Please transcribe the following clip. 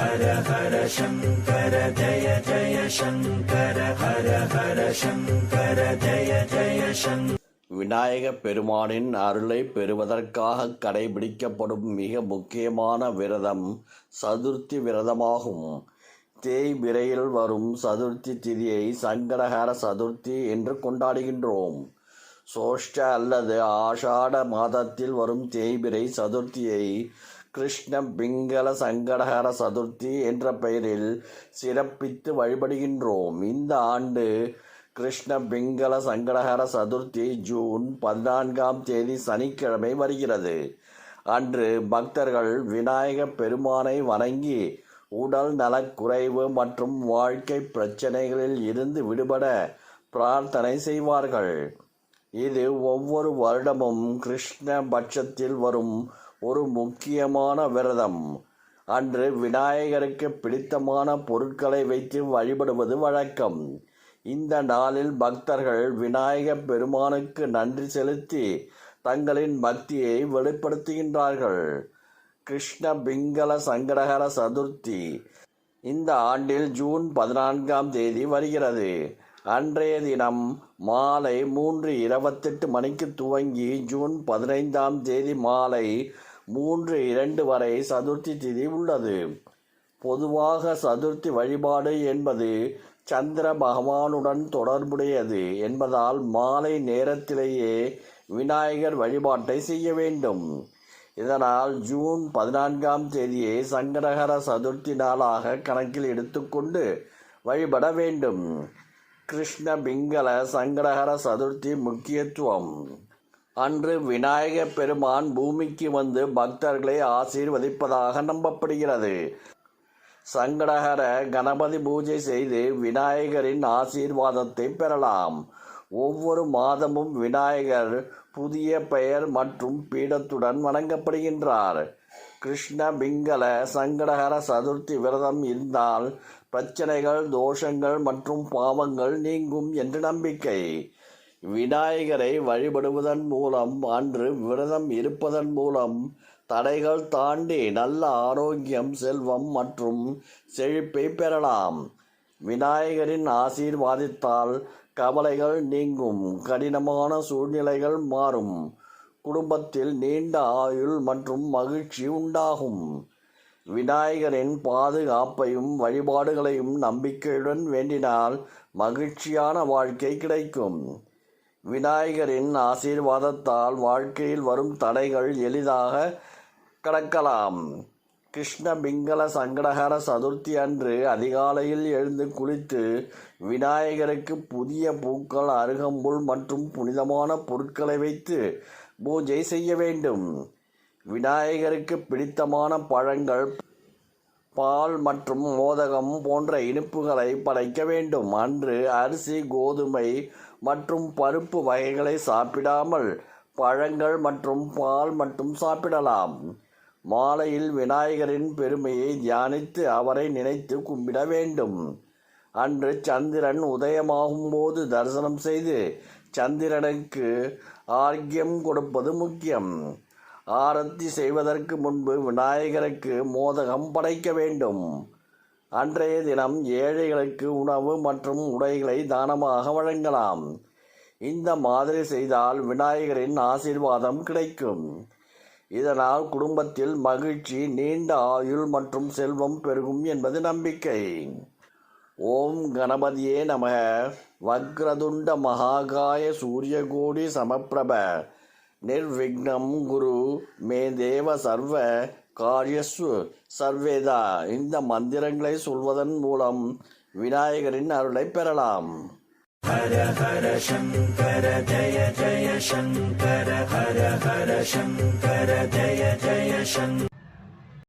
ஹர ஹர சங்கர ஜய ஜய சங்கர ஹர ஹர சங்கர ஜய ஜய சங்கர விநாயக பெருமானின் அருளை பெறுவதற்காக கடைபிடிக்கப்படும் மிக முக்கியமான விரதம் சதுர்த்தி விரதமாகும். தேய்பிரையில் வரும் சதுர்த்தி திதியை சங்கடஹர சதுர்த்தி என்று கொண்டாடுகின்றோம். சோஷ்ட அல்லது ஆஷாட மாதத்தில் வரும் தேய்பிரை சதுர்த்தியை கிருஷ்ண பிங்கள சங்கடகர சதுர்த்தி என்ற பெயரில் சிறப்பித்து வழிபடுகின்றோம். இந்த ஆண்டு கிருஷ்ண பிங்கள சங்கடகர சதுர்த்தி ஜூன் பதினான்காம் தேதி சனிக்கிழமை வருகிறது. அன்று பக்தர்கள் விநாயக பெருமானை வணங்கி உடல் நலக்குறைவு மற்றும் வாழ்க்கை பிரச்சனைகளில் இருந்து விடுபட பிரார்த்தனை செய்வார்கள். இது ஒவ்வொரு வருடமும் கிருஷ்ண பட்சத்தில் வரும் ஒரு முக்கியமான விரதம். அன்று விநாயகருக்கு பிடித்தமான பொருட்களை வைத்து வழிபடுவது வழக்கம். இந்த நாளில் பக்தர்கள் விநாயக பெருமானுக்கு நன்றி செலுத்தி தங்களின் பக்தியை வெளிப்படுத்துகின்றார்கள். கிருஷ்ண பிங்கள சங்கடகர சதுர்த்தி. இந்த ஆண்டில் ஜூன் பதினான்காம் தேதி வருகிறது. அன்றைய தினம் மாலை மூன்று இருபத்தெட்டு மணிக்கு துவங்கி ஜூன் பதினைந்தாம் தேதி மாலை மூன்று இரண்டு வரை சதுர்த்தி திதி உள்ளது. பொதுவாக சதுர்த்தி வழிபாடு என்பது சந்திர பகவானுடன் தொடர்புடையது என்பதால் மாலை நேரத்திலேயே விநாயகர் வழிபாட்டை செய்ய வேண்டும். இதனால் ஜூன் பதினான்காம் தேதியை சங்கடகர சதுர்த்தி நாளாக கணக்கில் எடுத்துக்கொண்டு வழிபட வேண்டும். கிருஷ்ண பிங்கள சங்கடகர சதுர்த்தி முக்கியத்துவம். அன்று விநாயக பெருமான் பூமிக்கு வந்து பக்தர்களை ஆசீர்வதிப்பதாக நம்பப்படுகிறது. சங்கடகர கணபதி பூஜை செய்து விநாயகரின் ஆசீர்வாதத்தை பெறலாம். ஒவ்வொரு மாதமும் விநாயகர் புதிய பெயர் மற்றும் பீடத்துடன் வணங்கப்படுகின்றார். கிருஷ்ண பிங்கல சங்கடகர சதுர்த்தி விரதம் இருந்தால் பிரச்சனைகள் தோஷங்கள் மற்றும் பாவங்கள் நீங்கும் என்று நம்பிக்கை. விநாயகரை வழிபடுவதன் மூலம் அன்று விரதம் இருப்பதன் மூலம் தடைகள் தாண்டி நல்ல ஆரோக்கியம் செல்வம் மற்றும் செழிப்பை பெறலாம். விநாயகரின் ஆசீர்வாதித்தால் கவலைகள் நீங்கும் கடினமான சூழ்நிலைகள் மாறும். குடும்பத்தில் நீண்ட ஆயுள் மற்றும் மகிழ்ச்சி உண்டாகும். விநாயகரின் பாதுகாப்பையும் வழிபாடுகளையும் நம்பிக்கையுடன் வேண்டினால் மகிழ்ச்சியான வாழ்க்கை கிடைக்கும். விநாயகரின் ஆசீர்வாதத்தால் வாழ்க்கையில் வரும் தடைகள் எளிதாக கடக்கலாம். கிருஷ்ண பிங்கள சங்கடகர சதுர்த்தி அன்று அதிகாலையில் எழுந்து குளித்து விநாயகருக்கு புதிய பூக்கள் அருகம்புல் மற்றும் புனிதமான பொருட்களை வைத்து பூஜை செய்ய வேண்டும். விநாயகருக்கு பிடித்தமான பழங்கள் பால் மற்றும் மோதகம் போன்ற இனிப்புகளை படைக்க வேண்டும். அன்று அரிசி கோதுமை மற்றும் பருப்பு வகைகளை சாப்பிடாமல் பழங்கள் மற்றும் பால் மட்டும் சாப்பிடலாம். மாலையில் விநாயகரின் பெருமையை தியானித்து அவரை நினைத்து கும்பிட வேண்டும். அன்று சந்திரன் உதயமாகும் போது தரிசனம் செய்து சந்திரனுக்கு ஆர்க்கியம் கொடுப்பது முக்கியம். ஆரத்தி செய்வதற்கு முன்பு விநாயகருக்கு மோதகம் படைக்க வேண்டும். அன்றைய தினம் ஏழைகளுக்கு உணவு மற்றும் உடைகளை தானமாக வழங்கலாம். இந்த மாதிரி செய்தால் விநாயகரின் ஆசீர்வாதம் கிடைக்கும். இதனால் குடும்பத்தில் மகிழ்ச்சி நீண்ட ஆயுள் மற்றும் செல்வம் பெருகும் என்பது நம்பிக்கை. ஓம் கணபதியே நம. வக்ரதுண்ட மகாகாய சூரியகோடி சமப்பிரப. நிர்விக்னம் குரு மே தேவ சர்வ காரியஸ்வு சர்வேதா இந்த மந்திரங்களை சொல்வதன் மூலம் விநாயகரின் அருளை பெறலாம். ஹர ஹர சங்கர ஜய ஜய சங்கர ஹர ஹர சங்கர ஜய ஜய சங்கர.